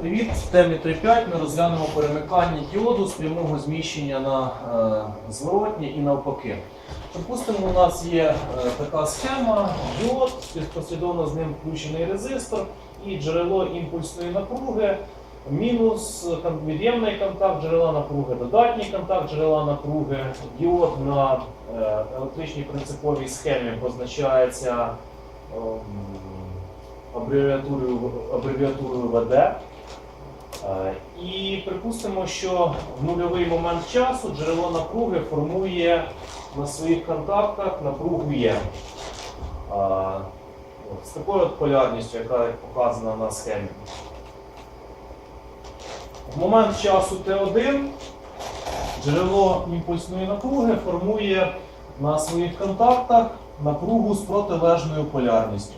Привіт! В темі 3.5 ми розглянемо перемикання діоду з прямого зміщення на е, зворотнє і навпаки. Припустимо, у нас є е, така схема, діод, послідовно з ним включений резистор і джерело імпульсної напруги, мінус від'ємний контакт джерела напруги, додатній контакт джерела напруги. Діод на е, електричній принциповій схемі позначається ем, абревіатурою, абревіатурою ВД. Е, І припустимо, що в нульовий момент часу джерело напруги формує на своїх контактах напругу Є. Е, З такою от полярністю, яка показана на схемі. В момент часу Т1 джерело імпульсної напруги формує на своїх контактах напругу з протилежною полярністю.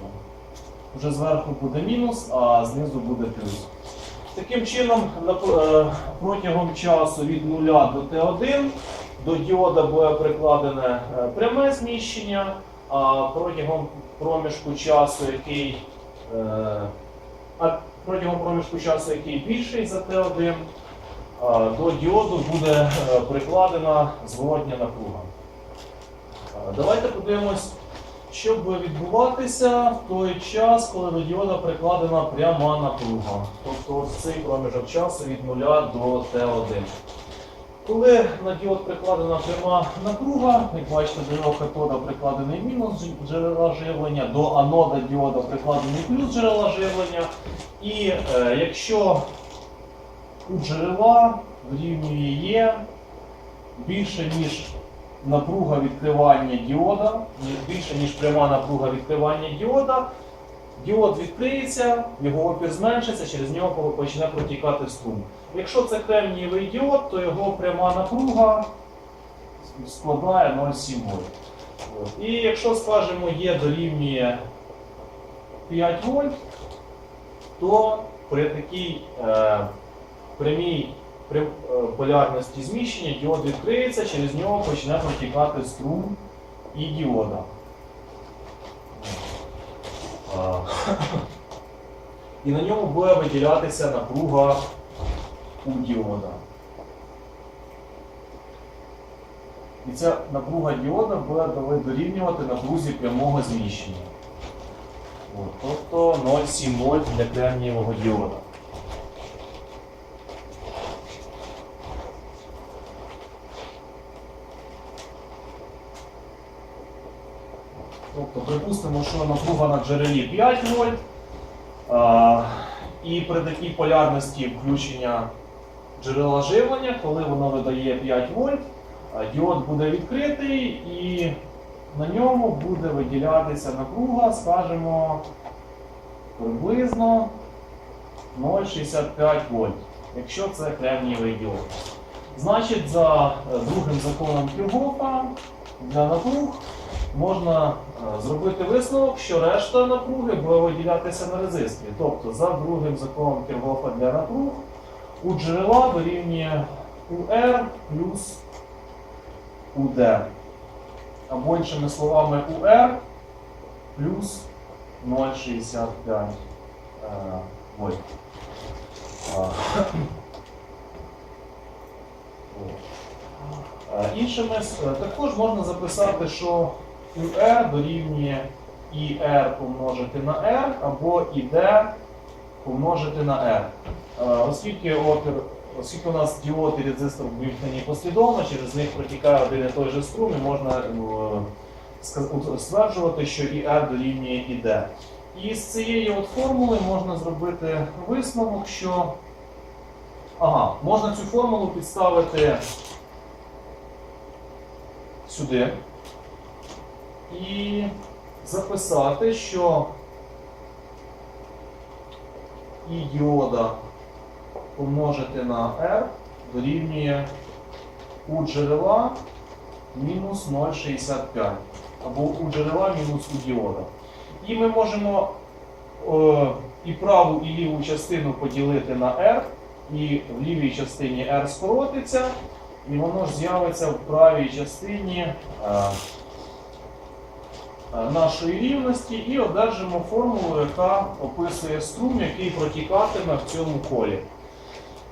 Вже зверху буде мінус, а знизу буде плюс. Таким чином, е, протягом часу від 0 до Т1 до діода буде прикладене е, пряме зміщення, а протягом проміжку часу, який, е, а протягом проміжку часу, який більший за Т1, е, до діоду буде прикладена зворотня напруга. Давайте подивимось, що буде відбуватися в той час, коли до діода прикладена пряма напруга. Тобто ось цей проміжок часу від 0 до Т1. Коли на діод прикладена пряма напруга, як бачите, до його катода прикладений мінус джерела живлення, до анода діода прикладений плюс джерела живлення. І е, якщо у джерела дорівнює Є більше, ніж напруга відкривання діода, більше, ніж пряма напруга відкривання діода, діод відкриється, його опір зменшиться, через нього почне протікати струм. Якщо це кремнієвий діод, то його пряма напруга складає 0,7 вольт. І якщо, скажімо, є дорівнює 5 вольт, то при такій е, прямій при е, полярності зміщення діод відкриється, через нього почне протікати струм і діода. І на ньому буде виділятися напруга у діода. І ця напруга діода буде дорівнювати напрузі прямого зміщення. От, тобто 0,7 вольт для кремнієвого діода. Тобто, припустимо, що напруга на джерелі 5 вольт, а, і при такій полярності включення джерела живлення, коли воно видає 5 вольт, діод буде відкритий і на ньому буде виділятися напруга, скажімо, приблизно 0,65 вольт, якщо це кремнієвий діод. Значить, за е, другим законом Кіргофа для напруг можна зробити висновок, що решта напруги буде виділятися на резисторі. Тобто, за другим законом Кіргофа для напруг у джерела дорівнює УР плюс УД. Або іншими словами УР плюс 0,65 е, вольт. Е, Іншими е, також можна записати, що UR дорівнює IR помножити на R або ID помножити на R. Е, Оскільки опір, оскільки у нас діод і резистор вимкнені послідовно, через них протікає один і той же струм, і можна е, стверджувати, що IR дорівнює ID. І з цієї от формули можна зробити висновок, що ага, можна цю формулу підставити сюди і записати, що і діода помножити на R дорівнює у джерела мінус 0,65 або у джерела мінус у діода. І ми можемо е, і праву, і ліву частину поділити на R, і в лівій частині R скоротиться, і воно ж з'явиться в правій частині. е, нашої рівності і одержимо формулу, яка описує струм, який протікатиме в цьому колі.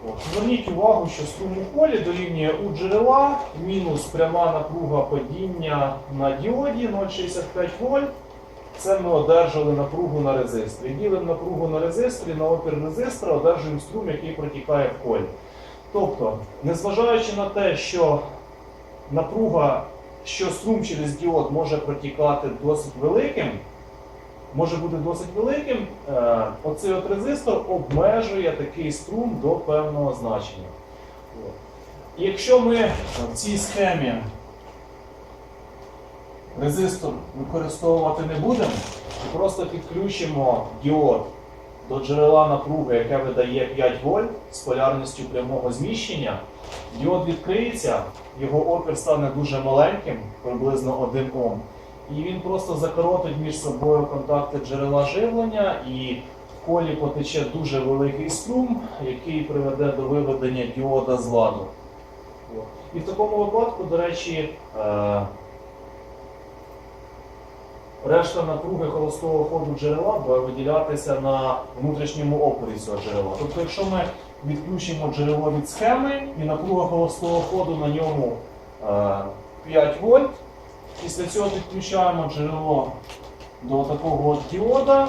От. Зверніть увагу, що струм у колі дорівнює у джерела мінус пряма напруга падіння на діоді 0,65 вольт. Це ми одержали напругу на резисторі. Ділимо напругу на резисторі на опір резистора, одержуємо струм, який протікає в колі. Тобто, незважаючи на те, що напруга, що струм через діод може протікати досить великим, може бути досить великим, е, оцей от резистор обмежує такий струм до певного значення. Якщо ми в цій схемі резистор використовувати не будемо, і просто підключимо діод до джерела напруги, яке видає 5 вольт з полярністю прямого зміщення, діод відкриється, його опір стане дуже маленьким, приблизно 1 Ом. І він просто закоротить між собою контакти джерела живлення, і в колі потече дуже великий струм, який приведе до виведення діода з ладу. І в такому випадку, до речі, е, решта напруги холостого ходу джерела буде виділятися на внутрішньому опорі цього джерела. Тобто, якщо ми відключимо джерело від схеми і напруга холостого ходу на ньому е, 5 вольт, після цього підключаємо джерело до такого от діода.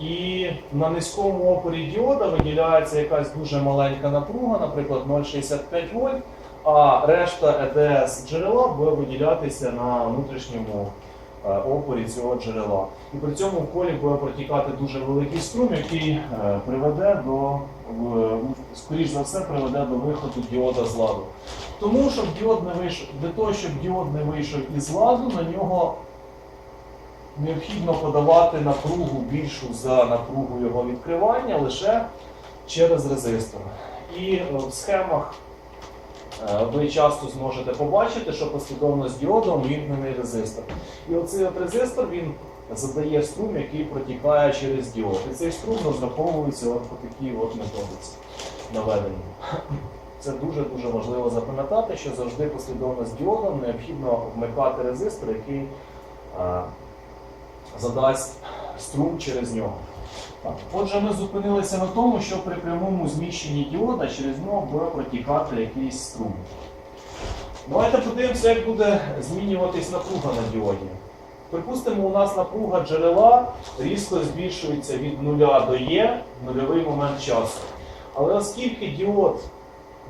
І на низькому опорі діода виділяється якась дуже маленька напруга, наприклад, 0,65 вольт, а решта ЕДС джерела буде виділятися на внутрішньому е, опорі цього джерела. І при цьому в колі буде протікати дуже великий струм, який е, приведе до, скоріш за все, приведе до виходу діода з ладу. Тому, щоб діод не вийшов, для того, щоб діод не вийшов із ладу, на нього необхідно подавати напругу більшу за напругу його відкривання лише через резистор. І е, в схемах е, ви часто зможете побачити, що послідовно з діодом вімкнений резистор. І оцей от резистор він задає струм, який протікає через діод. І цей струм розраховується от по такій от методиці наведенні. Це дуже-дуже важливо запам'ятати, що завжди послідовно з діодом необхідно вмикати резистор, який е, задасть струм через нього. Так. Отже, ми зупинилися на тому, що при прямому зміщенні діода через нього буде протікати якийсь струм. Давайте подивимося, як буде змінюватись напруга на діоді. Припустимо, у нас напруга джерела різко збільшується від 0 до Е в нульовий момент часу. Але оскільки діод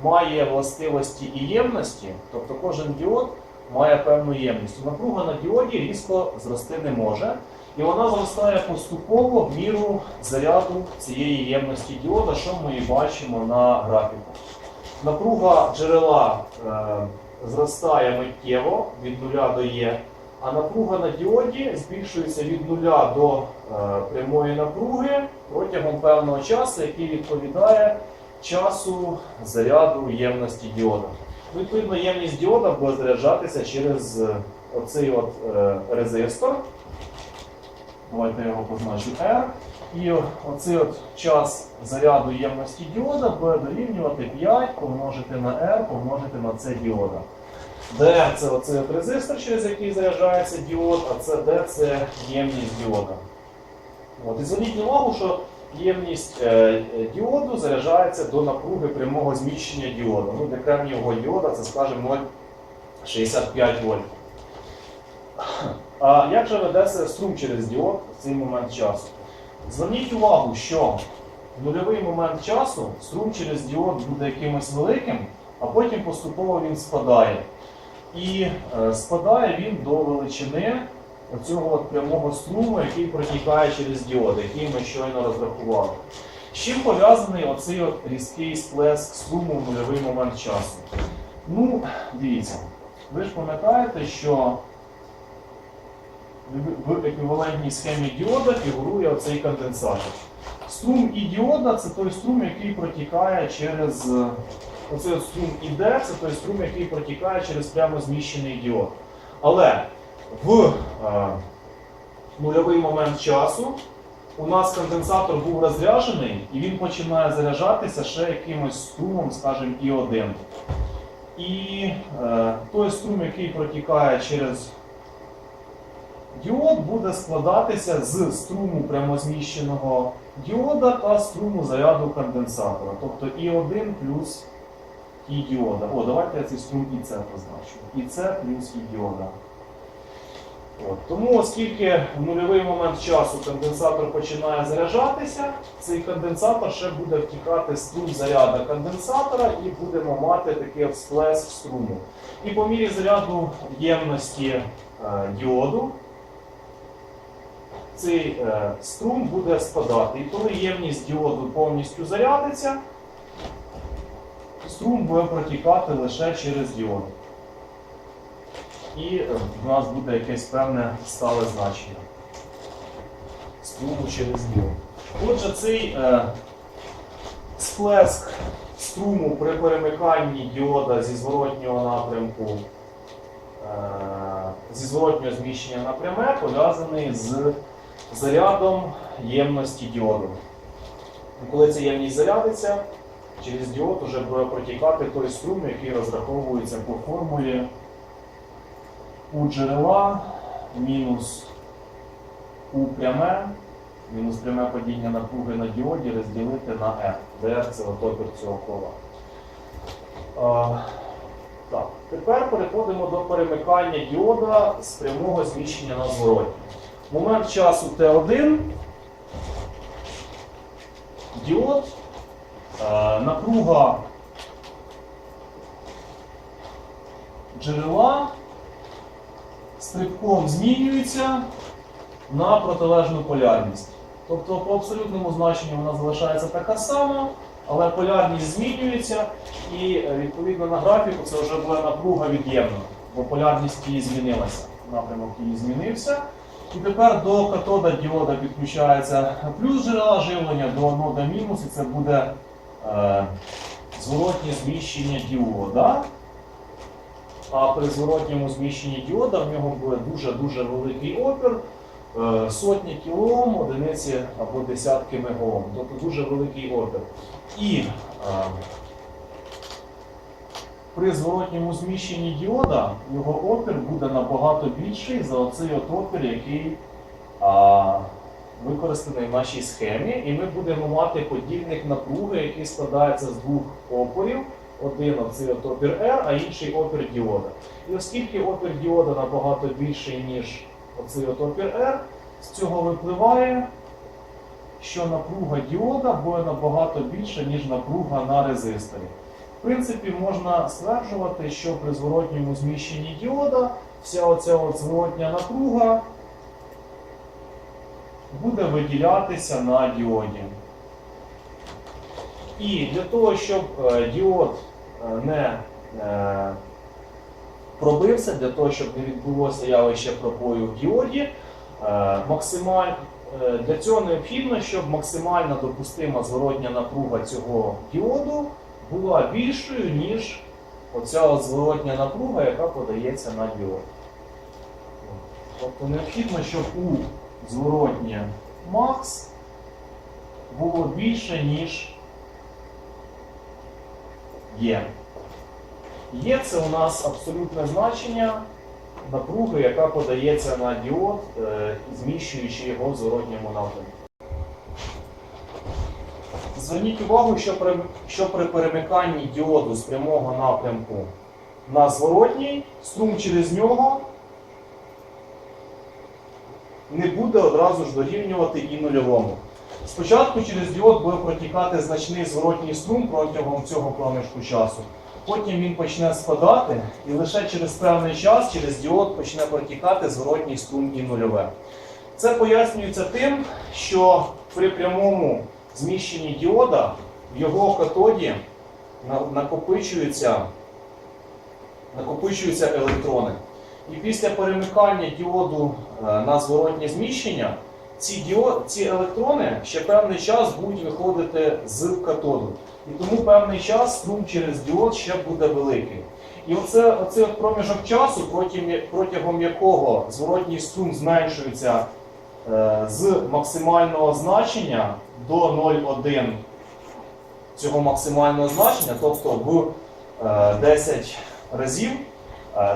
має властивості і ємності, тобто кожен діод має певну ємність, напруга на діоді різко зрости не може. І вона зростає поступово в міру заряду цієї ємності діода, що ми і бачимо на графіку. Напруга джерела е, зростає миттєво від 0 до Е, а напруга на діоді збільшується від 0 до е, прямої напруги протягом певного часу, який відповідає часу заряду ємності діода. Відповідно, ємність діода буде заряджатися через е, оцей от е, резистор. Давайте я його позначу R. І оцей от час заряду ємності діода буде дорівнювати 5 помножити на R, помножити на це діода. D це оцей резистор, через який заряджається діод, а це D це ємність діода. От, і зверніть увагу, що ємність е, е, діоду заряджається до напруги прямого зміщення діода. Ну, для кремнієвого діода це, скажімо, 0,65 вольт. А як же ведеться струм через діод в цей момент часу? Зверніть увагу, що в нульовий момент часу струм через діод буде якимось великим, а потім поступово він спадає. І е, спадає він до величини оцього от прямого струму, який протікає через діод, який ми щойно розрахували. З чим пов'язаний оцей от різкий сплеск струму в нульовий момент часу? Ну, дивіться, ви ж пам'ятаєте, що в еквівалентній схемі діода фігурує оцей конденсатор. Струм і діода це той струм, який протікає через е, оцей от струм ІД, це той струм, який протікає через прямо зміщений діод. Але в е, нульовий момент часу у нас конденсатор був розряджений, і він починає заряджатися ще якимось струмом, скажімо, І1. І е, той струм, який протікає через Діод буде складатися з струму прямозміщеного діода та струму заряду конденсатора. Тобто І1 плюс І діода. О, давайте я цей струм ІЦ позначу. ІЦ плюс І діода. От. Тому, оскільки в нульовий момент часу конденсатор починає заряджатися, цей конденсатор ще буде втікати струм заряду конденсатора і будемо мати такий всплеск струму. І по мірі заряду ємності е, діоду цей е, струм буде спадати. І коли ємність діоду повністю зарядиться, струм буде протікати лише через діод. І е, в нас буде якесь певне стале значення струму через діод. Отже, цей е, сплеск струму при перемиканні діода зі зворотнього напрямку е, зі зворотнього зміщення на пряме пов'язаний з зарядом ємності діоду. Коли ця ємність зарядиться, через діод вже буде протікати той струм, який розраховується по формулі у джерела мінус у пряме, мінус пряме падіння напруги на діоді розділити на R, де це отопір цього кола. А, так, тепер переходимо до перемикання діода з прямого зміщення на зворотнє. Момент часу Т1. Діод. Е, напруга джерела стрибком змінюється на протилежну полярність. Тобто по абсолютному значенню вона залишається така сама, але полярність змінюється, і е, відповідно на графіку це вже буде напруга від'ємна, бо полярність її змінилася. Напрямок її змінився. І тепер до катода діода підключається плюс джерела живлення до нода мінус, і це буде зворотнє зміщення діода. А при зворотньому зміщенні діода в нього буде дуже-дуже великий опір, е, сотні кілоом, одиниці або десятки мегаом. Тобто дуже великий опір. І е, при зворотньому зміщенні діода його опір буде набагато більший за оцей от опір, який використаний в нашій схемі. І ми будемо мати подільник напруги, який складається з двох опорів. Один от опір R, а інший опір діода. І оскільки опір діода набагато більший, ніж оцей опір R, з цього випливає, що напруга діода буде набагато більша, ніж напруга на резисторі. В принципі, можна стверджувати, що при зворотньому зміщенні діода вся оця от зворотня напруга буде виділятися на діоді. І для того, щоб е, діод е, не е, пробився, для того, щоб не відбулося явище пробою в діоді, для цього необхідно, щоб максимальна допустима зворотня напруга цього діоду була більшою, ніж оця зворотня напруга, яка подається на діод. Тобто необхідно, щоб у зворотнє макс було більше, ніж є. Є це у нас абсолютне значення напруги, яка подається на діод, е, зміщуючи його в зворотньому напрямку. Зверніть увагу, що при, що при перемиканні діоду з прямого напрямку на зворотній, струм через нього не буде одразу ж дорівнювати і нульовому. Спочатку через діод буде протікати значний зворотній струм протягом цього проміжку часу. Потім він почне спадати, і лише через певний час через діод почне протікати зворотній струм і нульове. Це пояснюється тим, що при прямому зміщенні діода в його катоді накопичуються, накопичуються електрони. І після перемикання діоду е, на зворотнє зміщення ці, діо, ці електрони ще певний час будуть виходити з катоду. І тому певний час струм через діод ще буде великий. І оце, оцей от проміжок часу, протягом, якого зворотній струм зменшується е, з максимального значення до 0,1 цього максимального значення, тобто в е, 10 разів, Е,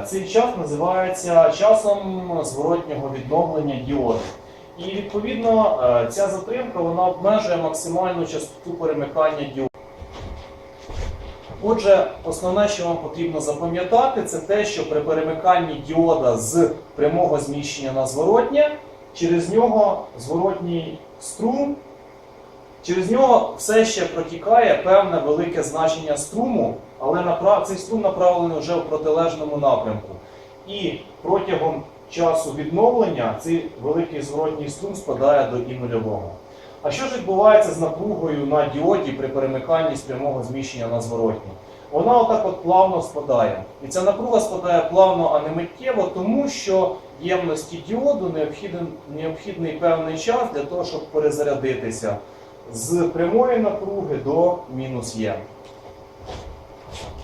Цей час називається часом зворотнього відновлення діоди. І відповідно е, ця затримка вона обмежує максимальну частоту перемикання діоди. Отже, основне, що вам потрібно запам'ятати, це те, що при перемиканні діода з прямого зміщення на зворотнє, через нього зворотній струм, через нього все ще протікає певне велике значення струму, але направ... цей струм направлений вже в протилежному напрямку. І протягом часу відновлення цей великий зворотній струм спадає до і нульового. А що ж відбувається з напругою на діоді при перемиканні з прямого зміщення на зворотнє? Вона отак от плавно спадає. І ця напруга спадає плавно, а не миттєво, тому що ємності діоду необхідний, необхідний певний час для того, щоб перезарядитися з прямої напруги до мінус Є. Thank you.